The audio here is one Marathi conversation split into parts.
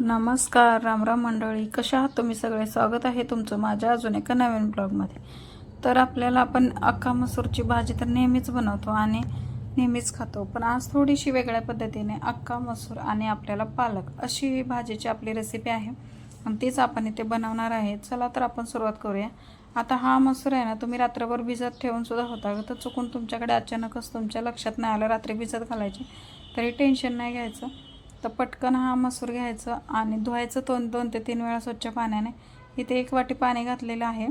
नमस्कार रामराम मंडळी. कशा आहात तुम्ही सगळे? स्वागत आहे तुमचं माझ्या अजून एका नवीन ब्लॉगमध्ये. तर आपल्याला आपण अख्खा मसूरची भाजी तर नेहमीच बनवतो आणि नेहमीच खातो पण आज थोडीशी वेगळ्या पद्धतीने अख्खा मसूर आणि आपल्याला पालक अशी भाजीची आपली रेसिपी आहे. आणि तीच आपण इथे बनवणार आहे. चला तर आपण सुरुवात करूया. आता हा मसूर आहे ना तुम्ही रात्रभर भिजत ठेवून सुद्धा होता तर चुकून तुमच्याकडे अचानकच तुमच्या लक्षात नाही आलं रात्री भिजत घालायची. तरी टेन्शन नाही घ्यायचं. तर पटकन हा मसूर घ्यायचं आणि धुवायचं दोन दोन ते तीन वेळा स्वच्छ पाण्याने. इथे एक वाटी पाणी घातलेलं आहे.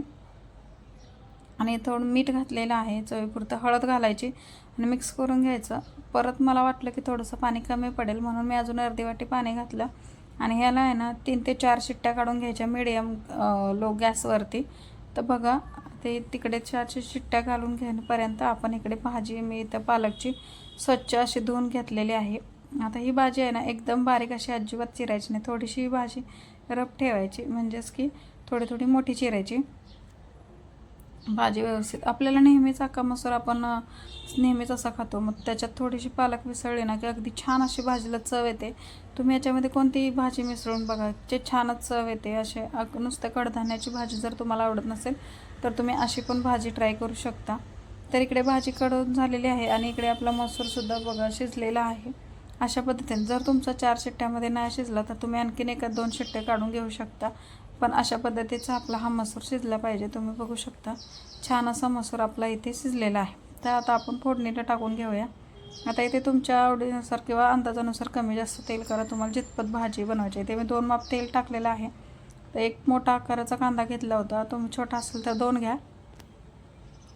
आणि थोडं मीठ घातलेलं आहे चवीपुरतं हळद घालायची आणि मिक्स करून घ्यायचं. परत मला वाटलं की थोडंसं पाणी कमी पडेल म्हणून मी अजून अर्धी वाटी पाणी घातलं. आणि ह्याला आहे ना तीन ते चार शिट्ट्या काढून घ्यायच्या मिडियम लो गॅसवरती तर बघा ते तिकडे चारशे शिट्ट्या घालून घेण्यापर्यंत आपण इकडे भाजी मी इथं पालकची स्वच्छ अशी धुवून घेतलेली आहे. आता ही भाजी आहे ना एकदम बारीक अशी अजिबात चिरायची नाही. थोडीशी ही भाजी रफ ठेवायची म्हणजेच की थोडी थोडी मोठी चिरायची. भाजी व्यवस्थित. आपल्याला नेहमीच अख्खा मसूर आपण नेहमीच असा खातो. मग त्याच्यात थोडीशी पालक मिसळली ना की अगदी छान अशी भाजीला चव येते. तुम्ही याच्यामध्ये कोणतीही भाजी मिसळून बघा जे छानच चव येते. असे अग- नुसतं कडधान्याची भाजी जर तुम्हाला आवडत नसेल तर तुम्ही अशी पण भाजी ट्राय करू शकता. तर इकडे भाजी कडून झालेली आहे आणि इकडे आपला मसूरसुद्धा बघा शिजलेला आहे. अशा पद्धतीने. जर तुमचा चार शिट्ट्यामध्ये नाही शिजला तर तुम्ही आणखीन एका दोन शिट्टे काढून घेऊ शकता. पण अशा पद्धतीचा आपला हा मसूर शिजला पाहिजे तुम्ही बघू शकता. छान असा मसूर आपला इथे शिजलेला आहे. तर आता आपण फोडणीला टाकून घेऊया. आता इथे तुमच्या आवडीनुसार किंवा अंदाजानुसार कमी जास्त तेल करा. तुम्हाला जितपत भाजी बनवायची आहे ते मी दोन माप तेल टाकलेलं आहे. तर एक मोठा आकाराचा कांदा घेतला होता. तुम्ही छोटा असेल तर दोन घ्या.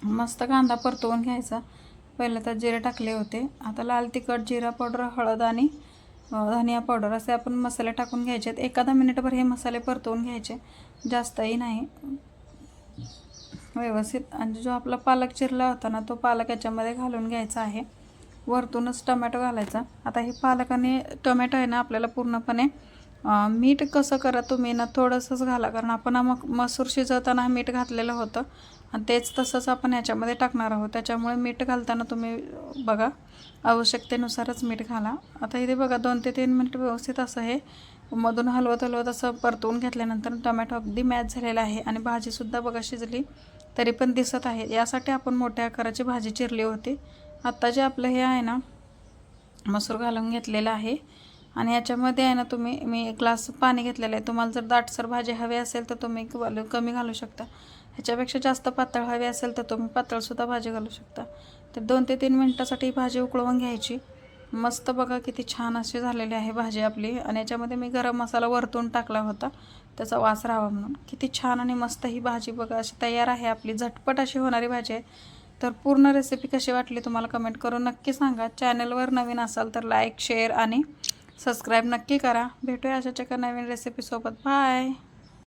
मस्त कांदा परतवून घ्यायचा. पहिलं तर जिरे टाकले होते. आता लाल तिखट जिरा पावडर हळद आणि धनिया पावडर असे आपण मसाले टाकून घ्यायचे आहेत. एखादा मिनिटभर हे मसाले परतवून घ्यायचे. जास्तही नाही. व्यवस्थित. आणि जो आपला पालक चिरला होता ना तो पालक याच्यामध्ये घालून घ्यायचा आहे. वरतूनच टमॅटो घालायचा. आता हे पालक आणि टोमॅटो आहे ना आपल्याला पूर्णपणे मीठ कसं करा तुम्ही ना थोडंसंच घाला कारण आपण मग मसूर शिजवताना मीठ घातलेलं होतं. आणि तेच तसंच आपण ह्याच्यामध्ये टाकणार आहोत. त्याच्यामुळे मीठ घालताना तुम्ही बघा आवश्यकतेनुसारच मीठ घाला. आता इथे बघा दोन ते तीन मिनिट व्यवस्थित असं हे मधून हलवत हलवत असं परतवून घेतल्यानंतर टोमॅटो अगदी मॅच झालेला आहे. आणि भाजीसुद्धा बघा शिजली तरी पण दिसत आहे. यासाठी आपण मोठ्या आकाराची भाजी चिरली होती. आत्ता जे आपलं हे आहे ना मसूर घालून घेतलेलं आहे. आणि याच्यामध्ये आहे ना तुम्ही मी एक ग्लास पाणी घेतलेलं आहे. तुम्हाला जर दाटसर भाजी हवी असेल तर तुम्ही कमी घालू शकता. ह्याच्यापेक्षा जास्त पातळ हवी असेल तर तुम्ही पातळसुद्धा भाजी घालू शकता. तर दोन ते तीन मिनटासाठी ही भाजी उकळवून घ्यायची. मस्त बघा किती छान अशी झालेली आहे भाजी आपली. आणि याच्यामध्ये मी गरम मसाला वरतून टाकला होता. त्याचा वास राहावा म्हणून. किती छान आणि मस्त ही भाजी बघा अशी तयार आहे आपली. झटपट अशी होणारी भाजी आहे. तर पूर्ण रेसिपी कशी वाटली तुम्हाला कमेंट करून नक्की सांगा. चॅनलवर नवीन असाल तर लाईक शेअर आणि सबस्क्राईब नक्की करा. भेटूया अशाच एका नवीन रेसिपीसोबत बाय